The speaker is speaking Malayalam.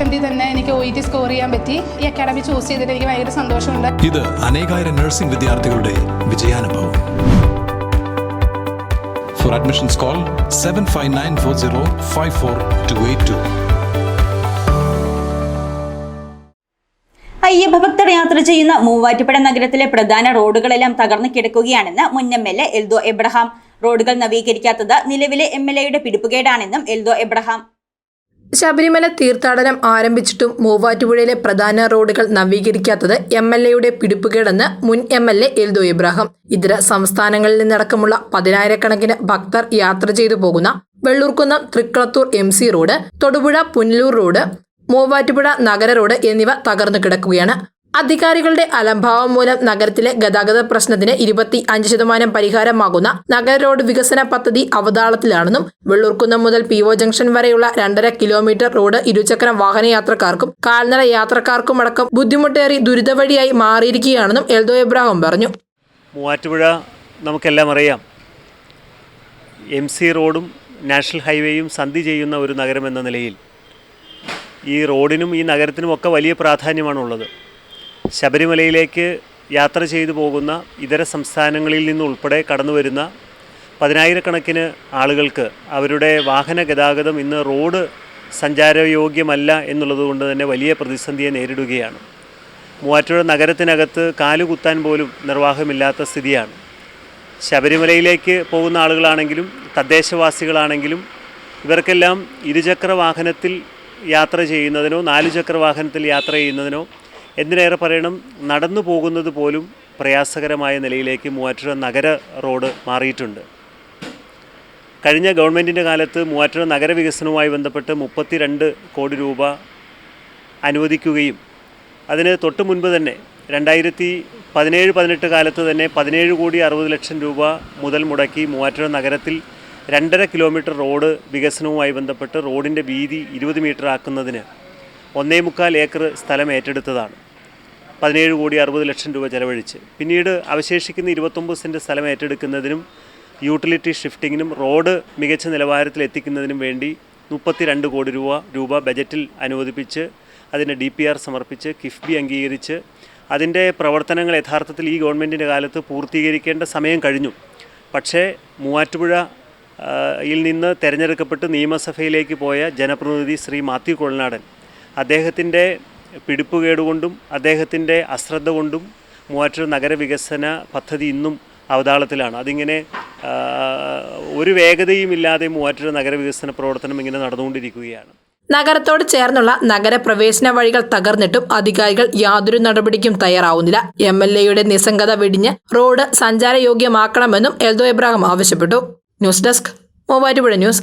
അറ്റംപ്റ്റിൽ തന്നെ എനിക്ക് ഒ ഇ ടി സ്കോർ ചെയ്യാൻ പറ്റി. ഈ അക്കാഡമി ചൂസ് ചെയ്തിട്ട് എനിക്ക് ഭയങ്കര സന്തോഷമുണ്ട്. ഇത് അനേകായിരം നഴ്സിംഗ് വിദ്യാർത്ഥികളുടെ വിജയാനുഭവം. For admissions call seven five nine four zero five four two eight two അയ്യപ്പഭക്തർ യാത്ര ചെയ്യുന്ന മൂവാറ്റുപുഴ നഗരത്തിലെ പ്രധാന റോഡുകളെല്ലാം തകർന്നു കിടക്കുകയാണെന്ന് മുൻ M L A Eldho Abraham. റോഡുകൾ നവീകരിക്കാത്തത് നിലവിലെ എം എൽ എയുടെ പിടിപ്പുകേടാണെന്നും എൽദോ എബ്രഹാം. ശബരിമല തീർത്ഥാടനം ആരംഭിച്ചിട്ടും മൂവാറ്റുപുഴയിലെ പ്രധാന റോഡുകൾ നവീകരിക്കാത്തത് എം എൽ എയുടെ പിടിപ്പുകേടെന്ന് മുൻ M L A Eldho Ibrahim. ഇതര സംസ്ഥാനങ്ങളിൽ നിന്നടക്കമുള്ള പതിനായിരക്കണക്കിന് ഭക്തർ യാത്ര ചെയ്തു പോകുന്ന Vellurkunnam Thrikkalathur M C road Thodupuzha Punalur road Muvattupuzha നഗര റോഡ് എന്നിവ തകർന്നു കിടക്കുകയാണ്. അധികാരികളുടെ അലംഭാവം മൂലം നഗരത്തിലെ ഗതാഗത പ്രശ്നത്തിന് ഇരുപത്തി അഞ്ച് ശതമാനം പരിഹാരമാകുന്ന നഗര റോഡ് വികസന പദ്ധതി അവതാളത്തിലാണെന്നും വെള്ളൂർക്കുന്നം മുതൽ പി ഒ ജംഗ്ഷൻ വരെയുള്ള രണ്ടര കിലോമീറ്റർ റോഡ് ഇരുചക്ര വാഹന യാത്രക്കാർക്കും കാൽനട യാത്രക്കാർക്കുമടക്കം ബുദ്ധിമുട്ടേറി ദുരിതവഴിയായി മാറിയിരിക്കുകയാണെന്നും എൽദോ എബ്രാഹിം പറഞ്ഞു. മൂവാറ്റുപുഴ നമുക്കെല്ലാം അറിയാം. എം സി റോഡും നാഷണൽ ഹൈവേയും സന്ധി ചെയ്യുന്ന ഒരു നഗരം എന്ന നിലയിൽ ഈ റോഡിനും ഈ നഗരത്തിനും ഒക്കെ വലിയ പ്രാധാന്യമാണുള്ളത്. ശബരിമലയിലേക്ക് യാത്ര ചെയ്തു പോകുന്ന ഇതര സംസ്ഥാനങ്ങളിൽ നിന്നുൾപ്പെടെ കടന്നു വരുന്ന പതിനായിരക്കണക്കിന് ആളുകൾക്ക് അവരുടെ വാഹന ഗതാഗതം ഇന്ന് റോഡ് സഞ്ചാരയോഗ്യമല്ല എന്നുള്ളത് കൊണ്ട് തന്നെ വലിയ പ്രതിസന്ധിയെ നേരിടുകയാണ്. മൂവാറ്റുപുഴ നഗരത്തിനകത്ത് കാലുകുത്താൻ പോലും നിർവാഹമില്ലാത്ത സ്ഥിതിയാണ്. ശബരിമലയിലേക്ക് പോകുന്ന ആളുകളാണെങ്കിലും തദ്ദേശവാസികളാണെങ്കിലും ഇവർക്കെല്ലാം ഇരുചക്ര വാഹനത്തിൽ യാത്ര ചെയ്യുന്നതിനോ നാലുചക്ര വാഹനത്തിൽ യാത്ര ചെയ്യുന്നതിനോ എന്തിനേറെ പറയണം? നടന്നു പോകുന്നത് പോലും പ്രയാസകരമായ നിലയിലേക്ക് മൂവാറ്റുപുഴ നഗര റോഡ് മാറിയിട്ടുണ്ട്. കഴിഞ്ഞ ഗവൺമെന്റിന്റെ കാലത്ത് മൂവാറ്റുപുഴ നഗരവികസനവുമായി ബന്ധപ്പെട്ട് മുപ്പത്തിരണ്ട് കോടി രൂപ അനുവദിക്കുകയും അതിന് തൊട്ട് മുൻപ് തന്നെ രണ്ടായിരത്തി പതിനേഴ് പതിനെട്ട് കാലത്ത് തന്നെ പതിനേഴ് കോടി അറുപത് ലക്ഷം രൂപ മുതൽ മുടക്കി മൂവാറ്റുപുഴ നഗരത്തിൽ രണ്ടര കിലോമീറ്റർ റോഡ് വികസനവുമായി ബന്ധപ്പെട്ട് റോഡിന്റെ വീതി ഇരുപത് മീറ്റർ ആക്കുന്നതിന് ഒന്നേ മുക്കാൽ ഏക്കർ സ്ഥലം ഏറ്റെടുത്തതാണ്. പതിനേഴ് കോടി അറുപത് ലക്ഷം രൂപ ചെലവഴിച്ച്. പിന്നീട് അവശേഷിക്കുന്ന ഇരുപത്തൊമ്പത് സെന്റ് സ്ഥലം ഏറ്റെടുക്കുന്നതിനും യൂട്ടിലിറ്റി ഷിഫ്റ്റിങ്ങിനും റോഡ് മികച്ച നിലവാരത്തിൽ എത്തിക്കുന്നതിനും വേണ്ടി മുപ്പത്തി രണ്ട് കോടി രൂപ രൂപ ബജറ്റിൽ അനുവദിപ്പിച്ച് അതിന് ഡി പി ആർ സമർപ്പിച്ച് കിഫ്ബി അംഗീകരിച്ച് അതിന്റെ പ്രവർത്തനങ്ങൾ യഥാർത്ഥത്തിൽ ഈ ഗവൺമെന്റിന്റെ കാലത്ത് പൂർത്തീകരിക്കേണ്ട സമയം കഴിഞ്ഞു. പക്ഷേ മൂവാറ്റുപുഴ യിൽ നിന്ന് തിരഞ്ഞെടുക്കപ്പെട്ട് നിയമസഭയിലേക്ക് പോയ ജനപ്രതിനിധി ശ്രീ മാത്യു കൊളനാടൻ അദ്ദേഹത്തിന്റെ പിടിപ്പുകേടുകൊണ്ടും അദ്ദേഹത്തിന്റെ അശ്രദ്ധ കൊണ്ടും മൂവാറ്റൂർ നഗരവികസന പദ്ധതി ഇന്നും അവതാളത്തിലാണ്. അതിങ്ങനെ ഒരു വേഗതയും ഇല്ലാതെ മൂവാറ്റൂർ നഗരവികസന പ്രവർത്തനം ഇങ്ങനെ നടന്നുകൊണ്ടിരിക്കുകയാണ്. നഗരത്തോട് ചേർന്നുള്ള നഗരപ്രവേശന വഴികൾ തകർന്നിട്ടും അധികാരികൾ യാതൊരു നടപടിക്കും തയ്യാറാവുന്നില്ല. എം എൽ എയുടെ നിസ്സംഗത വെടിഞ്ഞ് റോഡ് സഞ്ചാരയോഗ്യമാക്കണമെന്നും എൽദോ എബ്രാഹിം ആവശ്യപ്പെട്ടു. News desk Muvattupuzha news.